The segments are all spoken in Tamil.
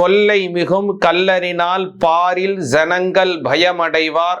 கொல்லை மிகும் கல்லறினால் பாரில் ஜனங்கள் பயமடைவார்.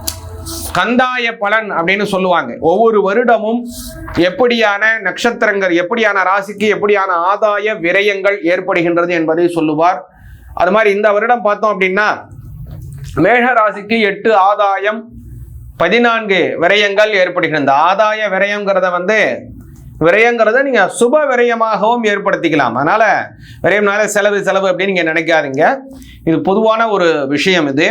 கந்தாய பலன் அப்படின்னு சொல்லுவாங்க. ஒவ்வொரு வருடமும் எப்படியான நட்சத்திரங்கள் எப்படியான ராசிக்கு எப்படியான ஆதாய விரயங்கள் ஏற்படுகின்றது என்பதை சொல்லுவார். அது மாதிரி இந்த வருடம் பார்த்தோம் அப்படின்னா மேஷ ராசிக்கு எட்டு ஆதாயம் பதினான்கு விரயங்கள் ஏற்படுகின்றன இந்த ஆதாய விரயங்கிறத வந்து விரயங்கிறத நீங்கள் சுப விரயமாகவும் ஏற்படுத்திக்கலாம். அதனால் விரயம்னால செலவு செலவு அப்படின்னு நீங்கள் நினைக்காதீங்க. இது பொதுவான ஒரு விஷயம் இது.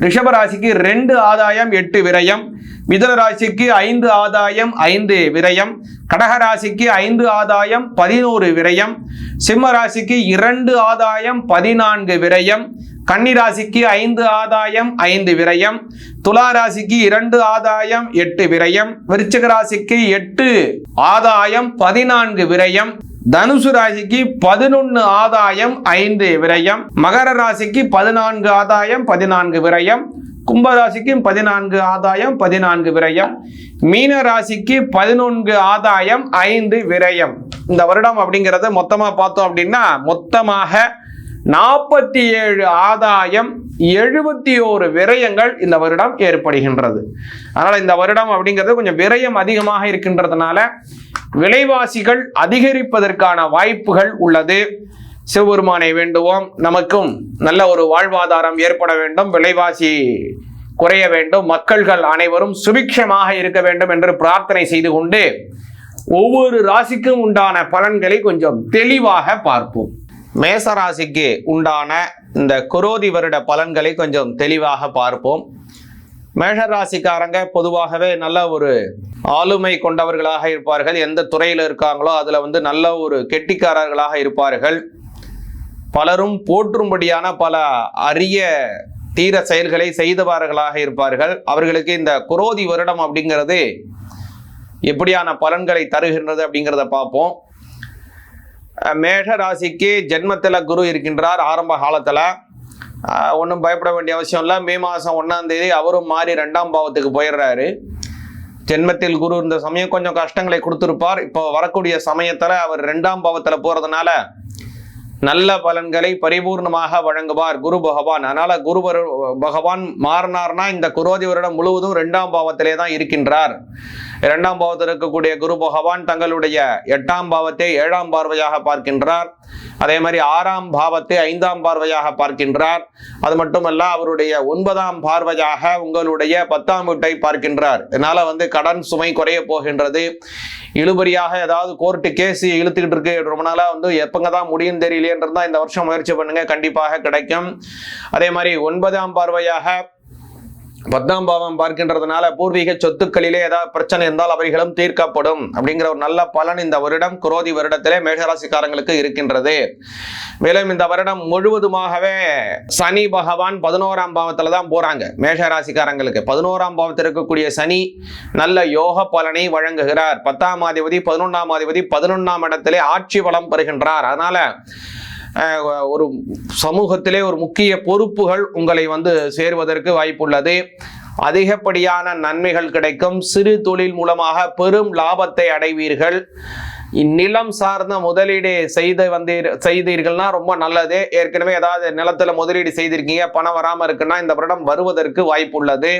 ரிஷப ராசிக்கு ரெண்டு ஆதாயம் எட்டு விரயம். மிதுன ராசிக்கு ஐந்து ஆதாயம் ஐந்து விரயம். கடக ராசிக்கு ஐந்து ஆதாயம் பதினோரு விரயம். சிம்ம ராசிக்கு இரண்டு ஆதாயம் பதினான்கு விரயம். கன்னி ராசிக்கு ஐந்து ஆதாயம் ஐந்து விரயம். துலா ராசிக்கு இரண்டு ஆதாயம் எட்டு விரயம். விருச்சிக ராசிக்கு எட்டு ஆதாயம் பதினான்கு விரயம். தனுசு ராசிக்கு பதினொன்று ஆதாயம் ஐந்து விரயம். மகர ராசிக்கு பதினான்கு ஆதாயம் பதினான்கு விரயம். கும்பராசிக்கும் பதினான்கு ஆதாயம் பதினான்கு விரயம். மீன ராசிக்கு பதினொன்று ஆதாயம் ஐந்து விரயம். இந்த வருடம் அப்படிங்கிறத மொத்தமாக பார்த்தோம் அப்படின்னா மொத்தமாக நாற்பத்தி ஏழு ஆதாயம் எழுபத்தி ஓரு விரயங்கள் இந்த வருடம் ஏற்படுகின்றது. அதனால் இந்த வருடம் அப்படிங்கிறது கொஞ்சம் விரயம் அதிகமாக இருக்கின்றதுனால விலைவாசிகள் அதிகரிப்பதற்கான வாய்ப்புகள் உள்ளது. சிவபெருமானை வேண்டுவோம். நமக்கும் நல்ல ஒரு வாழ்வாதாரம் ஏற்பட வேண்டும். விலைவாசி குறைய வேண்டும். மக்கள்கள் அனைவரும் சுபிக்ஷமாக இருக்க வேண்டும் என்று பிரார்த்தனை செய்து கொண்டு ஒவ்வொரு ராசிக்கும் உண்டான பலன்களை கொஞ்சம் தெளிவாக பார்ப்போம். மேசராசிக்கு உண்டான இந்த குரோதி வருட பலன்களை கொஞ்சம் தெளிவாக பார்ப்போம். மேஷராசிக்காரங்க பொதுவாகவே நல்ல ஒரு ஆளுமை கொண்டவர்களாக இருப்பார்கள். எந்த துறையில் இருக்காங்களோ அதில் வந்து நல்ல ஒரு கெட்டிக்காரர்களாக இருப்பார்கள். பலரும் போற்றும்படியான பல அரிய தீர செயல்களை செய்தவர்களாக இருப்பார்கள். அவர்களுக்கு இந்த குரோதி வருடம் அப்படிங்கிறது எப்படியான பலன்களை தருகின்றது அப்படிங்கிறத பார்ப்போம். மேஷ ராசிக்கு ஜென்மத்தில் குரு இருக்கின்றார் ஆரம்ப காலத்தில். ஒன்றும் பயப்பட வேண்டிய அவசியம் இல்லை. மே மாதம் ஒன்றாம் தேதி அவரும் மாறி ரெண்டாம் பாவத்துக்கு போயிடுறாரு. ஜென்மத்தில் குரு இந்த சமயம் கொஞ்சம் கஷ்டங்களை கொடுத்துருப்பார். இப்போ வரக்கூடிய சமயத்தில் அவர் ரெண்டாம் பாவத்தில் போகிறதுனால நல்ல பலன்களை பரிபூர்ணமாக வழங்குவார் குரு பகவான். அதனால் குரு பகவான் மாறினார்னா இந்த குரோதி வருடம் முழுவதும் ரெண்டாம் பாவத்திலே தான் இருக்கின்றார். இரண்டாம் பாவத்தில் இருக்கக்கூடிய குரு பகவான் தங்களுடைய எட்டாம் பாவத்தை ஏழாம் பார்வையாக பார்க்கின்றார். அதே மாதிரி ஆறாம் பாவத்தை ஐந்தாம் பார்வையாக பார்க்கின்றார். அது மட்டுமல்ல அவருடைய ஒன்பதாம் பார்வையாக உங்களுடைய பத்தாம் வீட்டை பார்க்கின்றார். இதனால வந்து கடன் சுமை குறைய போகின்றது. இழுபறியாக ஏதாவது கோர்ட்டு கேஸ் இழுத்துக்கிட்டு இருக்கு. ரொம்ப நாளாக வந்து எப்பங்க தான் முடியும் தெரியலையேன்றது தான் இந்த வருஷம் முயற்சி பண்ணுங்க. கண்டிப்பாக கிடைக்கும். அதே மாதிரி ஒன்பதாம் பார்வையாக பத்தாம் பாவம் பார்க்கின்றதுனால பூர்வீக சொத்துக்களிலே ஏதாவது பிரச்சனை இருந்தால் அவைகளும் தீர்க்கப்படும் அப்படிங்கிற ஒரு நல்ல பலன் இந்த வருடம் குரோதி வருடத்திலே மேகராசிக்காரங்களுக்கு இருக்கின்றது. மேலும் இந்த வருடம் முழுவதுமாகவே சனி பகவான் பதினோராம் பாவத்தில் தான் போறாங்க மேகராசிக்காரங்களுக்கு பதினோராம் பாவத்தில் இருக்கக்கூடிய சனி நல்ல யோக பலனை வழங்குகிறார். பத்தாம் அதிபதி பதினொன்றாம் அதிபதி பதினொன்றாம் இடத்திலே ஆட்சி பலம் பெறுகின்றார். அதனால ஒரு சமூகத்திலே ஒரு முக்கிய பொறுப்புகள் உங்களை வந்து சேருவதற்கு வாய்ப்புள்ளது. அதிகப்படியான நன்மைகள் கிடைக்கும். சிறு தொழில் மூலமாக பெரும் லாபத்தை அடைவீர்கள். இந்நிலம் சார்ந்த முதலீடு செய்து வந்தீர் செய்தீர்கள்னா ரொம்ப நல்லது. ஏற்கனவே ஏதாவது நிலத்தில் முதலீடு செய்திருக்கீங்க. பணம் வராமல் இருக்குன்னா இந்த வருடம் வருவதற்கு வாய்ப்புள்ளது.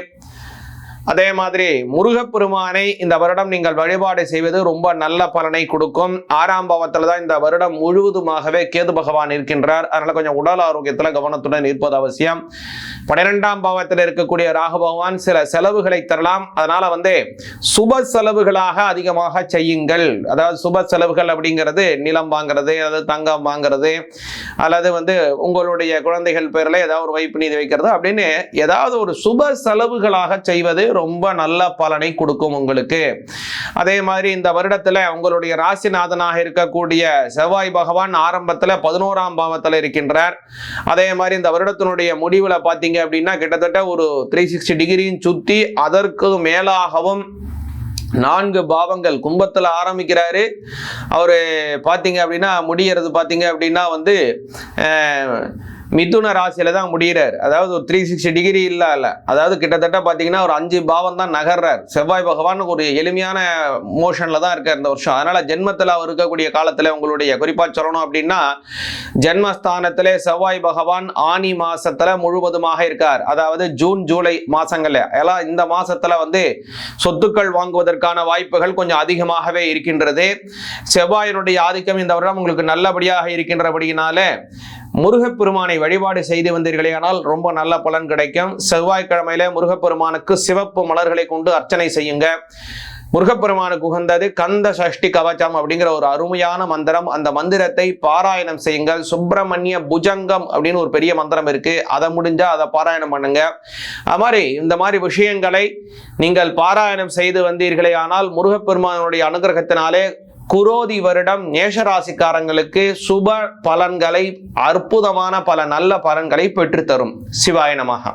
அதே மாதிரி முருகப்பெருமானை இந்த வருடம் நீங்கள் வழிபாடு செய்வது ரொம்ப நல்ல பலனை கொடுக்கும். ஆறாம் பாவத்தில் தான் இந்த வருடம் முழுவதுமாகவே கேது பகவான் இருக்கின்றார். அதனால கொஞ்சம் உடல் ஆரோக்கியத்தில் கவனத்துடன் இருப்பது அவசியம். பன்னிரெண்டாம் பாவத்தில் இருக்கக்கூடிய ராகு பகவான் சில செலவுகளை தரலாம். அதனால வந்து சுப செலவுகளாக அதிகமாக செய்யுங்கள். அதாவது சுப செலவுகள் அப்படிங்கிறது நிலம் வாங்குறது அதாவது தங்கம் வாங்குறது அல்லது வந்து உங்களுடைய குழந்தைகள் பேரில் ஏதாவது ஒரு வைப்பு நீதி வைக்கிறது அப்படின்னு ஏதாவது ஒரு சுப செலவுகளாக செய்வது ரொம்ப நல்ல பலனை கொடுக்கும் உங்களுக்கு. அதே மாதிரி இந்த வருடத்துல உங்களுடைய ராசிநாதனாக இருக்கக்கூடிய செவ்வாய் பகவான் ஆரம்பத்துல பதினோராம் பாவத்துல இருக்கின்றார். அதே மாதிரி இந்த வருடத்தினுடைய முடிவுல பாத்தீங்க அப்படின்னா கிட்டத்தட்ட ஒரு த்ரீ சிக்ஸ்டி டிகிரியும் சுத்தி அதற்கு மேலாகவும் நான்கு பாவங்கள் கும்பத்தில் ஆரம்பிக்கிறாரு. அவரு பார்த்தீங்க அப்படின்னா முடியறது பார்த்தீங்க அப்படின்னா வந்து மிதுன ராசியில தான் முடிகிறார் அதாவது ஒரு த்ரீ சிக்ஸ்டி டிகிரி இல்லை இல்லை. அதாவது கிட்டத்தட்ட பார்த்தீங்கன்னா ஒரு அஞ்சு பாவம் தான் நகர்றார். செவ்வாய் பகவான் ஒரு எளிமையான மோஷனில் தான் இருக்கார் இந்த வருஷம். அதனால ஜென்மத்தில் அவர் இருக்கக்கூடிய காலத்தில் உங்களுடைய குறிப்பாக சொல்லணும் அப்படின்னா ஜென்மஸ்தானத்தில் செவ்வாய் பகவான் ஆனி மாசத்துல முழுவதுமாக இருக்கார். அதாவது ஜூன் ஜூலை மாசங்கள்ல. எல்லாம் இந்த மாசத்துல வந்து சொத்துக்கள் வாங்குவதற்கான வாய்ப்புகள் கொஞ்சம் அதிகமாகவே இருக்கின்றது. செவ்வாயினுடைய ஆதிக்கம் இந்த வருடம் உங்களுக்கு நல்லபடியாக இருக்கின்றபடியினால முருகப்பெருமானை வழிபாடு செய்து வந்தீர்களே ஆனால் ரொம்ப நல்ல பலன் கிடைக்கும். செவ்வாய்க்கிழமையில முருகப்பெருமானுக்கு சிவப்பு மலர்களை கொண்டு அர்ச்சனை செய்யுங்க. முருகப்பெருமானுக்கு உகந்தது கந்த சஷ்டி கவச்சம் அப்படிங்கிற ஒரு அருமையான மந்திரம். அந்த மந்திரத்தை பாராயணம் செய்யுங்கள். சுப்பிரமணிய புஜங்கம் அப்படின்னு ஒரு பெரிய மந்திரம் இருக்கு. அதை முடிஞ்சா அதை பாராயணம் பண்ணுங்க. அது மாதிரி இந்த மாதிரி விஷயங்களை நீங்கள் பாராயணம் செய்து வந்தீர்களே ஆனால் முருகப்பெருமானுடைய அனுகிரகத்தினாலே குரோதி வருடம் மேஷராசிக்காரங்களுக்கு சுப பலன்களை அற்புதமான பல நல்ல பலன்களை பெற்றுத்தரும். சிவாயனமாக